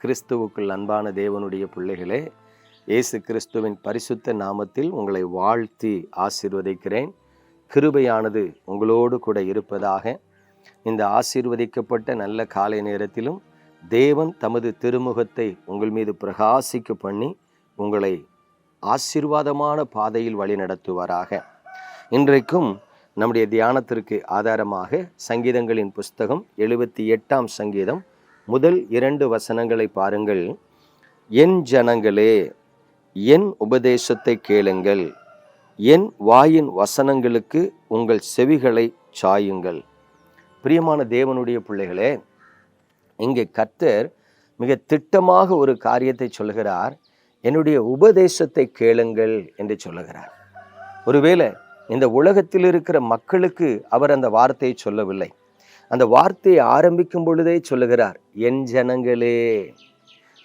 கிறிஸ்துவுக்குள் அன்பான தேவனுடைய பிள்ளைகளே இயேசு கிறிஸ்துவின் பரிசுத்த நாமத்தில் உங்களை வாழ்த்தி ஆசீர்வதிக்கிறேன். கிருபையானது உங்களோடு கூட இருப்பதாக. இந்த ஆசீர்வதிக்கப்பட்ட நல்ல காலை நேரத்திலும் தேவன் தமது திருமுகத்தை உங்கள் மீது பிரகாசிக்க பண்ணி உங்களை ஆசீர்வாதமான பாதையில் வழி நடத்துவாராக. இன்றைக்கும் நம்முடைய தியானத்திற்கு ஆதாரமாக சங்கீதங்களின் புஸ்தகம் எழுபத்தி எட்டாம் சங்கீதம் முதல் இரண்டு வசனங்களை பாருங்கள். என் ஜனங்களே என் உபதேசத்தை கேளுங்கள். என் வாயின் வசனங்களுக்கு உங்கள் செவிகளை சாயுங்கள். பிரியமான தேவனுடைய பிள்ளைகளே இங்கே கர்த்தர் மிக திட்டமாக ஒரு காரியத்தை சொல்லுகிறார். என்னுடைய உபதேசத்தை கேளுங்கள் என்று சொல்லுகிறார். ஒருவேளை இந்த உலகத்தில் இருக்கிற மக்களுக்கு அவர் அந்த வார்த்தையை சொல்லவில்லை. அந்த வார்த்தையை ஆரம்பிக்கும் பொழுதே சொல்லுகிறார் என் ஜனங்களே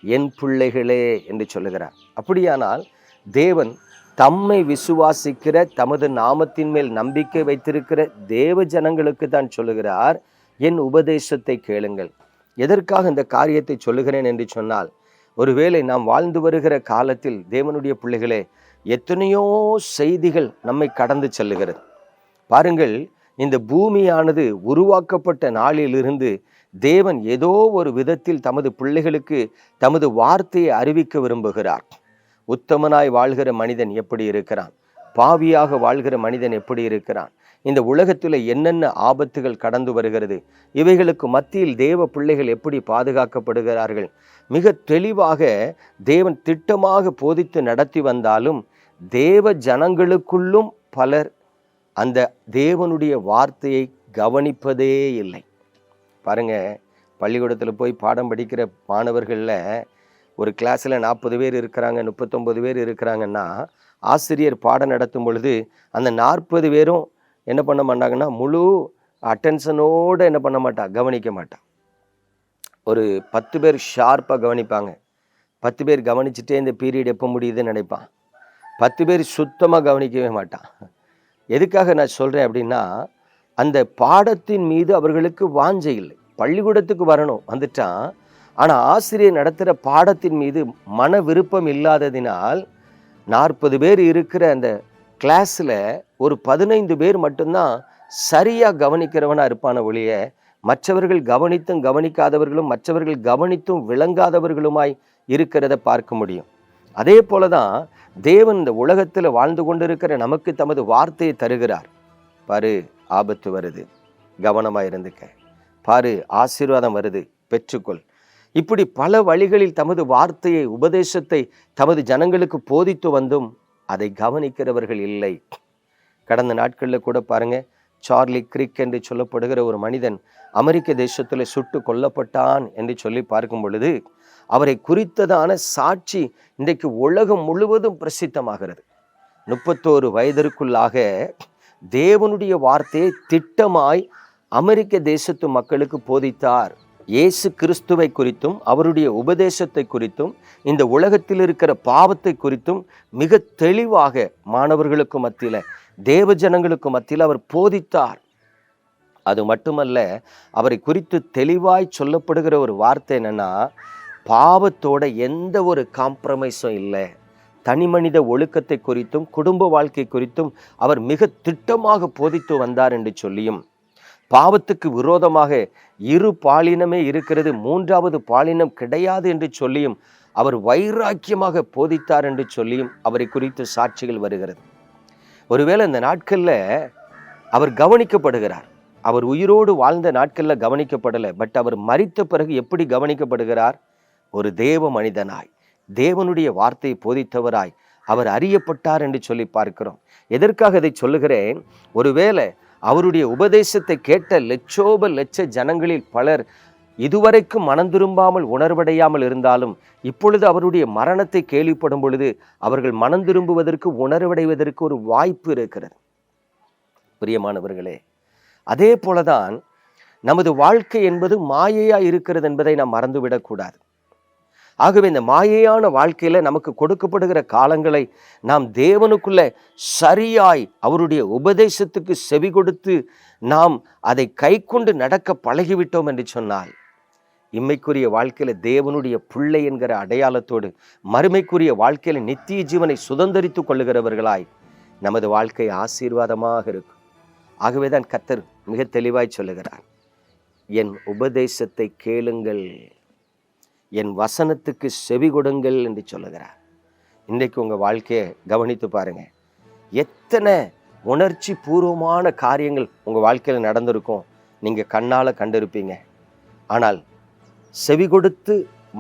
என் பிள்ளைகளே என்று சொல்லுகிறார். அப்படியானால் தேவன் தம்மை விசுவாசிக்கிற தமது நாமத்தின் மேல் நம்பிக்கை வைத்திருக்கிற தேவ ஜனங்களுக்கு தான் சொல்லுகிறார் என் உபதேசத்தை கேளுங்கள். எதற்காக இந்த காரியத்தை சொல்லுகிறேன்? என்று சொன்னால் ஒருவேளை நாம் வாழ்ந்து வருகிற காலத்தில் தேவனுடைய பிள்ளைகளே எத்தனையோ செய்திகள் நம்மை கடந்து செல்லுகிறது. பாருங்கள் இந்த பூமியானது உருவாக்கப்பட்ட நாளிலிருந்து தேவன் ஏதோ ஒரு விதத்தில் தமது பிள்ளைகளுக்கு தமது வார்த்தையை அறிவிக்க விரும்புகிறார். உத்தமனாய் வாழ்கிற மனிதன் எப்படி இருக்கிறான்? பாவியாக வாழ்கிற மனிதன் எப்படி இருக்கிறான்? இந்த உலகத்தில் என்னென்ன ஆபத்துகள் கடந்து வருகிறது? இவைகளுக்கு மத்தியில் தேவ பிள்ளைகள் எப்படி பாதுகாக்கப்படுகிறார்கள்? மிக தெளிவாக தேவன் திட்டமாக போதித்து நடத்தி வந்தாலும் தேவ ஜனங்களுக்குள்ளும் பலர் அந்த தேவனுடைய வார்த்தையை கவனிப்பதே இல்லை. பாருங்க பள்ளிக்கூடத்தில் போய் பாடம் படிக்கிற மாணவர்களில் ஒரு கிளாஸில் நாற்பது பேர் இருக்கிறாங்க முப்பத்தொம்பது பேர் இருக்கிறாங்கன்னா ஆசிரியர் பாடம் நடத்தும் பொழுது அந்த நாற்பது பேரும் என்ன பண்ண மாட்டாங்கன்னா முழு அட்டென்ஷனோடு என்ன பண்ண மாட்டா கவனிக்க மாட்டான் ஒரு பத்து பேர் ஷார்ப்பாக கவனிப்பாங்க. பத்து பேர் கவனிச்சுட்டே இந்த பீரியட் எப்போ முடியுதுன்னு நினைப்பான். பத்து பேர் சுத்தமாக கவனிக்கவே மாட்டான். எதுக்காக நான் சொல்கிறேன் அப்படின்னா அந்த பாடத்தின் மீது அவர்களுக்கு வாஞ்சை இல்லை. பள்ளிக்கூடத்துக்கு வரணும் வந்துட்டான். ஆனால் ஆசிரியர் நடத்துகிற பாடத்தின் மீது மன விருப்பம் இல்லாததினால் நாற்பது பேர் இருக்கிற அந்த கிளாஸில் ஒரு பதினைந்து பேர் மட்டும்தான் சரியாக கவனிக்கிறவனாக இருப்பான ஒழிய மற்றவர்கள் கவனித்தும் கவனிக்காதவர்களும் மற்றவர்கள் கவனித்தும் விளங்காதவர்களுமாய் இருக்கிறத பார்க்க முடியும். அதே போல தான் தேவன் இந்த உலகத்தில் வாழ்ந்து கொண்டிருக்கிற நமக்கு தமது வார்த்தையை தருகிறார். பாரு ஆபத்து வருது. கவனமாக இருந்துக்க. பாரு ஆசீர்வாதம் வருது. பெற்றுக்கொள். இப்படி பல வழிகளில் தமது வார்த்தையை உபதேசத்தை தமது ஜனங்களுக்கு போதித்து வந்தும் அதை கவனிக்கிறவர்கள் இல்லை. கடந்த நாட்களில் கூட பாருங்க சார்லி கிரிக் என்று சொல்லப்படுகிற ஒரு மனிதன் அமெரிக்க தேசத்தில் சுட்டு கொல்லப்பட்டான் என்று சொல்லி பார்க்கும் பொழுது அவரை குறித்ததான சாட்சி இன்றைக்கு உலகம் முழுவதும் பிரசித்தமாகிறது. முப்பத்தோரு வயதிற்குள்ளாக தேவனுடைய வார்த்தையை திட்டமாய் அமெரிக்க தேசத்து மக்களுக்கு போதித்தார். இயேசு கிறிஸ்துவை குறித்தும் அவருடைய உபதேசத்தை குறித்தும் இந்த உலகத்தில் இருக்கிற பாவத்தை குறித்தும் மிக தெளிவாக மாணவர்களுக்கு மத்தியில் தேவ ஜனங்களுக்கு மத்தியில் அவர் போதித்தார். அது மட்டுமல்ல அவரை குறித்து தெளிவாய் சொல்லப்படுகிற ஒரு வார்த்தை என்னன்னா பாவத்தோட எந்த ஒரு காம்ப்ரமைஸும் இல்லை. தனிமனித ஒழுக்கத்தை குறித்தும் குடும்ப வாழ்க்கை குறித்தும் அவர் மிக திட்டமாக போதித்து வந்தார் என்று சொல்லியும் பாவத்துக்கு விரோதமாக இரு பாலினமே இருக்கிறது மூன்றாவது பாலினம் கிடையாது என்று சொல்லியும் அவர் வைராக்கியமாக போதித்தார் என்று சொல்லியும் அவரை குறித்து சாட்சிகள் வருகிறது. ஒருவேளை இந்த நாட்களில் அவர் கவனிக்கப்படுகிறார். அவர் உயிரோடு வாழ்ந்த நாட்களில் கவனிக்கப்படலை பட் அவர் மறித்த பிறகு எப்படி கவனிக்கப்படுகிறார்? ஒரு தேவ மனிதனாய் தேவனுடைய வார்த்தையை போதித்தவராய் அவர் அறியப்பட்டார் என்று சொல்லி பார்க்கிறோம். எதற்காக இதை சொல்லுகிறேன்? ஒருவேளை அவருடைய உபதேசத்தை கேட்ட லட்சோப லட்ச ஜனங்களில் பலர் இதுவரைக்கும் மனம் திரும்பாமல் உணர்வடையாமல் இருந்தாலும் இப்பொழுது அவருடைய மரணத்தை கேள்விப்படும் பொழுது அவர்கள் மனம் திரும்புவதற்கு உணர்வடைவதற்கு ஒரு வாய்ப்பு இருக்கிறது. பிரியமானவர்களே அதே போலதான் நமது வாழ்க்கை என்பது மாயையா இருக்கிறது என்பதை நாம் மறந்துவிடக்கூடாது. ஆகவே இந்த மாயையான வாழ்க்கையில் நமக்கு கொடுக்கப்படுகிற காலங்களை நாம் தேவனுக்குள்ள சரியாய் அவருடைய உபதேசத்துக்கு செவி கொடுத்து நாம் அதை கைக்கொண்டு நடக்க பழகிவிட்டோம் என்று சொன்னால் இம்மைக்குரிய வாழ்க்கையில் தேவனுடைய பிள்ளை என்கிற அடையாளத்தோடு மறுமைக்குரிய வாழ்க்கையில் நித்திய ஜீவனை சுதந்தரித்துக் கொள்ளுகிறவர்களாய் நமது வாழ்க்கை ஆசீர்வாதமாக இருக்கும். ஆகவேதான் கத்தர் மிக தெளிவாய் சொல்லுகிறார். என் உபதேசத்தை கேளுங்கள். என் வசனத்துக்கு செவி கொடுங்கள் என்று சொல்லுகிறார். இன்றைக்கு உங்கள் வாழ்க்கையை கவனித்து பாருங்கள் எத்தனை உணர்ச்சி பூர்வமான காரியங்கள் உங்கள் வாழ்க்கையில் நடந்திருக்கும் நீங்கள் கண்ணால் கண்டிருப்பீங்க. ஆனால் செவி கொடுத்து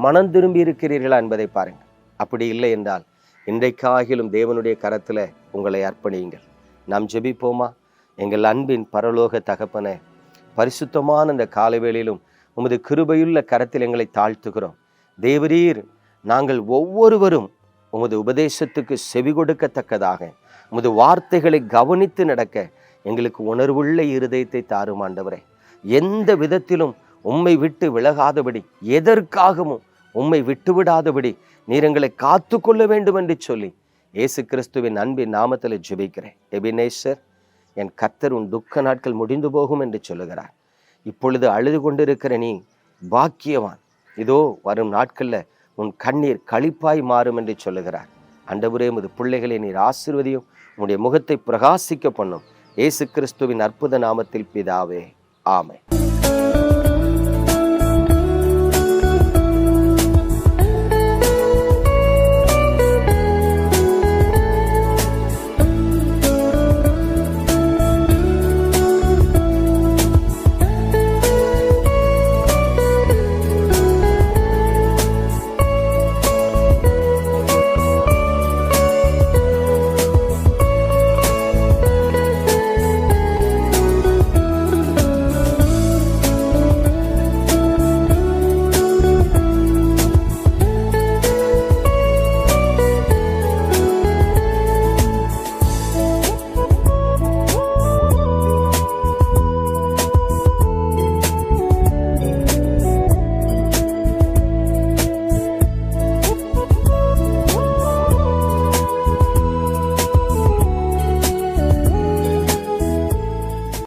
மனம் திரும்பி இருக்கிறீர்களா என்பதை பாருங்கள் அப்படி இல்லை என்றால் இன்றைக்காகிலும் தேவனுடைய கரத்தில் உங்களை அர்ப்பணியுங்கள். நாம் ஜெபிப்போமா? எங்கள் அன்பின் பரலோக தகப்பன பரிசுத்தமான இந்த காலவேளையிலும் உமது கிருபையுள்ள கரத்தில் எங்களை தாழ்த்துகிறோம். தேவரீர் நாங்கள் ஒவ்வொருவரும் உமது உபதேசத்துக்கு செவி கொடுக்கத்தக்கதாக உமது வார்த்தைகளை கவனித்து நடக்க எங்களுக்கு உணர்வுள்ள இருதயத்தை தாரும் ஆண்டவரே. எந்த விதத்திலும் உம்மை விட்டு விலகாதபடி எதற்காகவும் உம்மை விட்டுவிடாதபடி நீர் எங்களை காத்து கொள்ள வேண்டும் என்று சொல்லி இயேசு கிறிஸ்துவின் அன்பின் நாமத்தில் ஜெபிக்கிறேன். எபினேஸ்வர் என் கத்தர் உன் துக்க நாட்கள் முடிந்து போகும் என்று சொல்லுகிறார். இப்பொழுது அழுது கொண்டிருக்கிற நீ பாக்கியவான். இதோ வரும் நாட்கள்ல உன் கண்ணீர் களிப்பாய் மாறும் என்று சொல்லுகிறார். அண்டபுரே உமது பிள்ளைகளை நீர் ஆசிர்வதியும் உன்னுடைய முகத்தை பிரகாசிக்க பண்ணும். ஏசு கிறிஸ்துவின் அற்புத நாமத்தில் பிதாவே ஆமை